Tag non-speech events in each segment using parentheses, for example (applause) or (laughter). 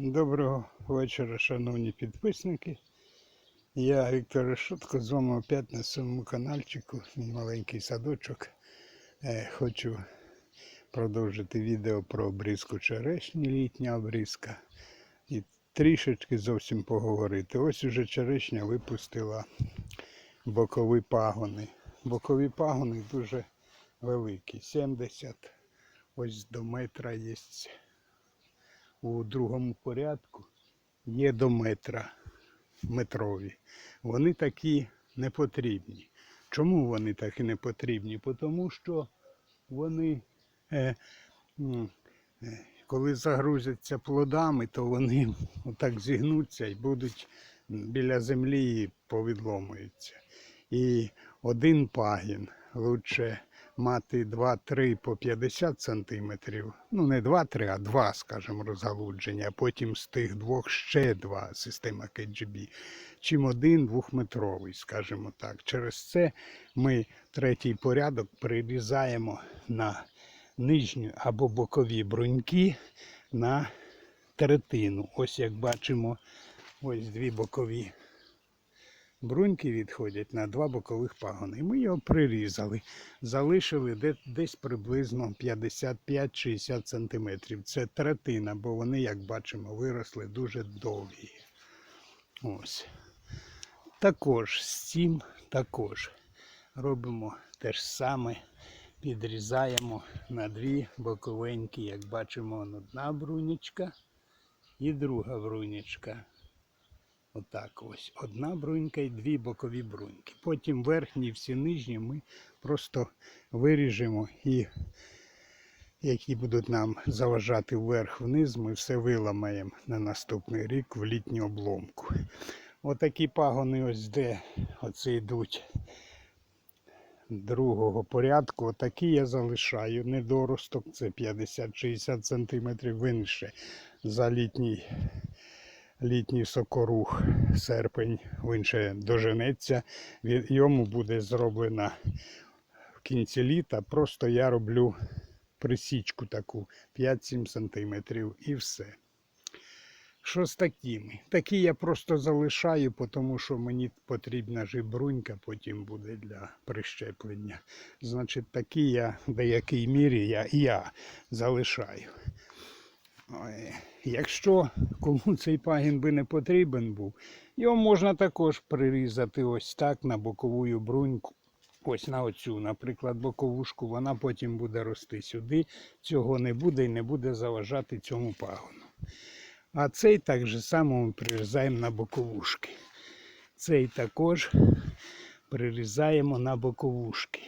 Доброго вечора, шановні підписники. Я Віктор Решетко, з вами опять на своєму каналчику, мій маленький садочок. Е, Хочу продовжити відео про обрізку черешні, літня обрізка. І трішечки зовсім поговорити. Ось уже черешня випустила бокові пагони. Бокові пагони дуже великі, 70, ось до метра є у другому порядку є до метра метрові. Вони такі не потрібні. Чому вони такі не потрібні? Тому що вони, е, е, коли загрузяться плодами, то вони (laughs) отак зігнуться і будуть біля землі і повідломуються. І один пагін лучше мати 2-3 по 50 сантиметрів, ну не 2-3, а 2, скажімо, розгалудження, потім з тих двох ще два система KGB, чим один двохметровий, скажімо так. Через це ми третій порядок прирізаємо на нижню або бокові бруньки на третину. Ось як бачимо, ось дві бокові бруньки відходять на два бокових пагони. Ми його прирізали, залишили десь приблизно 55-60 см. Це третина, бо вони, як бачимо, виросли дуже довгі. Ось. Також з цим також робимо те ж саме. Підрізаємо на дві боковенькі, як бачимо, одна брунічка і друга брунічка. Отак ось. Одна брунька і дві бокові бруньки. Потім верхні, всі нижні ми просто виріжемо і які будуть нам заважати вверх-вниз, ми все виламаємо на наступний рік в літню обломку. Отакі пагони, ось де оце йдуть другого порядку. Отакі я залишаю. Недоросток, це 50-60 см винше за літній літній сокорух, серпень, він ще доженеться. Йому буде зроблена в кінці літа. Просто я роблю присічку таку 5-7 сантиметрів і все. Що з такими? Такі я просто залишаю, тому що мені потрібна жибрунька, потім буде для прищеплення. Значить, такі я в деякій мірі я, я залишаю. Якщо кому цей пагін би не потрібен був, його можна також прирізати ось так на бокову бруньку. Ось на оцю, наприклад, боковушку, вона потім буде рости сюди. Цього не буде і не буде заважати цьому пагону. А цей так же само ми прирізаємо на боковушки. Цей також прирізаємо на боковушки.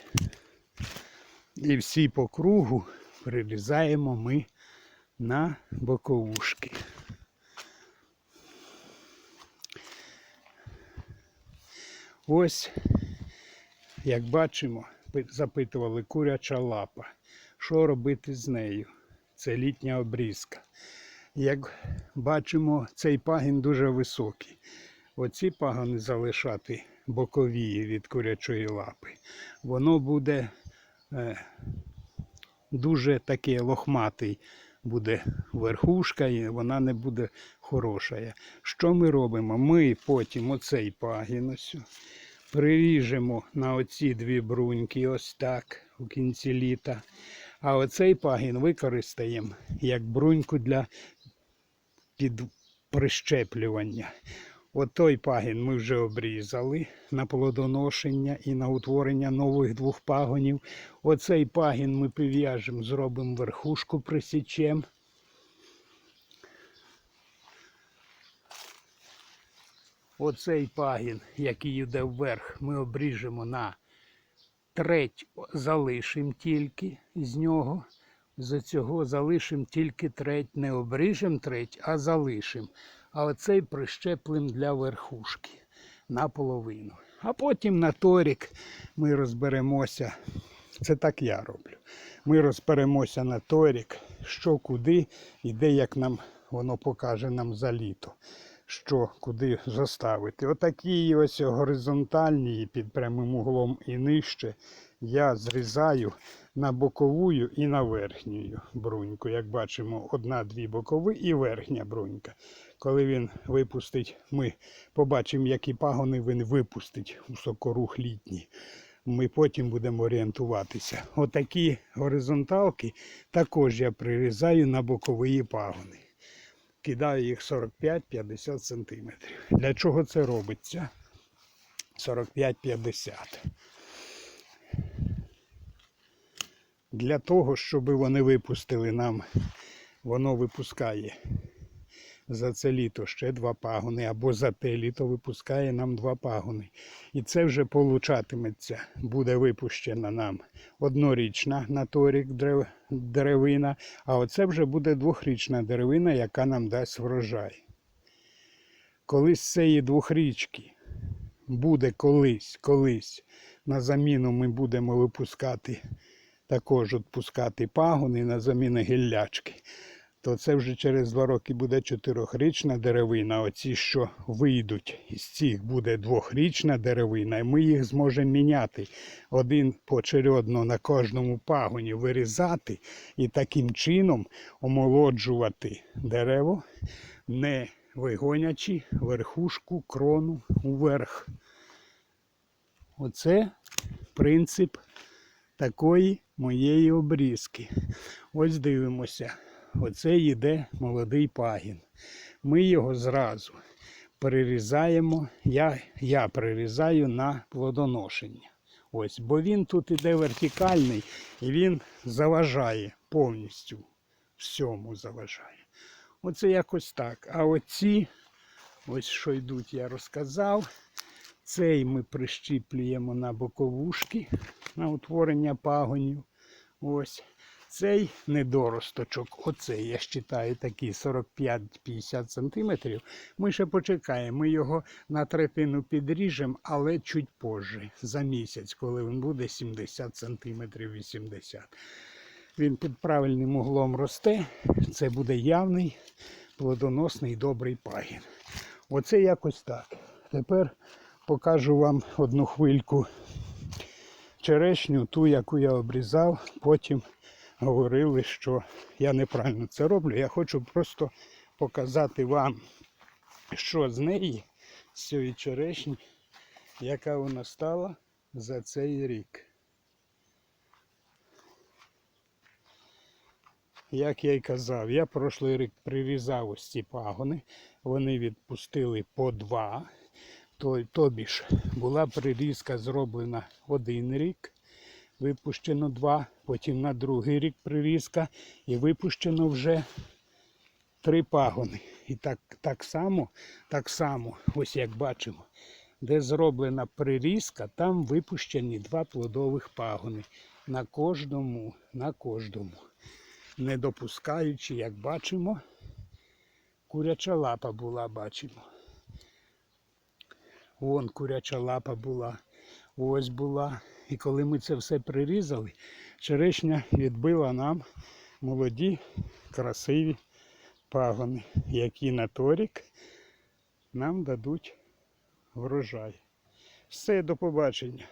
І всі по кругу прирізаємо ми на боковушки. Ось, як бачимо, запитували куряча лапа. Що робити з нею? Це літня обрізка. Як бачимо, цей пагін дуже високий. Оці пагони залишати бокові від курячої лапи. Воно буде е, дуже такий лохматий буде верхушка, і вона не буде хороша. Що ми робимо? Ми потім оцей пагін ось приріжемо на оці дві бруньки, ось так, у кінці літа. А оцей пагін використаємо як бруньку для під прищеплювання. От той пагін ми вже обрізали на плодоношення і на утворення нових двох пагонів. Оцей пагін ми прив'яжемо, зробимо верхушку, присічемо. Оцей пагін, який йде вверх, ми обріжемо на треть, залишимо тільки з нього. З цього залишимо тільки треть, не обріжемо треть, а залишимо. А оцей прищеплемо для верхушки наполовину. А потім на торік ми розберемося. Це так я роблю. Ми розберемося на торік, що куди і де як нам воно покаже нам за літо. Що куди заставити. Отакі ось горизонтальні під прямим углом і нижче я зрізаю на боковую і на верхню бруньку. Як бачимо, одна-дві бокові і верхня брунька. Коли він випустить, ми побачимо, які пагони він випустить у сокорух літній. Ми потім будемо орієнтуватися. Отакі горизонталки також я прирізаю на бокові пагони. Кидаю їх 45-50 см. Для чого це робиться? 45-50. Для того, щоб вони випустили нам, воно випускає за це літо ще два пагони, або за те літо випускає нам два пагони. І це вже получатиметься, буде випущена нам однорічна на той рік древ- деревина, а оце вже буде двохрічна деревина, яка нам дасть врожай. Коли з цієї двохрічки буде колись, колись на заміну ми будемо випускати, також відпускати пагони на заміну гіллячки, то це вже через два роки буде чотирьохрічна деревина. Оці, що вийдуть із цих, буде двохрічна деревина, і ми їх зможемо міняти один почередно на кожному пагоні, вирізати і таким чином омолоджувати дерево, не вигонячи верхушку крону уверх. Оце принцип такої моєї обрізки. Ось дивимося. Оце йде молодий пагін. Ми його зразу перерізаємо. Я, я прирізаю на плодоношення. Ось, бо він тут іде вертикальний і він заважає повністю. Всьому заважає. Оце якось так. А оці, ось що йдуть, я розказав. Цей ми прищіплюємо на боковушки на утворення пагонів. Ось. Цей недоросточок, оцей, я вважаю, такий 45-50 см. Ми ще почекаємо. Ми його на третину підріжемо, але чуть позже, за місяць, коли він буде 70 см 80 Він під правильним углом росте. Це буде явний, плодоносний, добрий пагін. Оце якось так. Тепер покажу вам одну хвильку черешню, ту, яку я обрізав. Потім говорили, що я неправильно це роблю. Я хочу просто показати вам, що з неї, з цієї черешні, яка вона стала за цей рік. Як я й казав, я прошлий рік прирізав ось ці пагони, вони відпустили по два. Тобі ж була прирізка зроблена один рік, випущено два, потім на другий рік прирізка і випущено вже три пагони. І так, так само, так само, ось як бачимо, де зроблена прирізка, там випущені два плодових пагони. На кожному, на кожному. Не допускаючи, як бачимо, куряча лапа була, бачимо. Вон куряча лапа була, ось була. І коли ми це все прирізали, черешня відбила нам молоді, красиві пагони, які на торік нам дадуть врожай. Все, до побачення.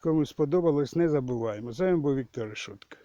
Кому сподобалось, не забуваємо. З вами був Віктор Решутка.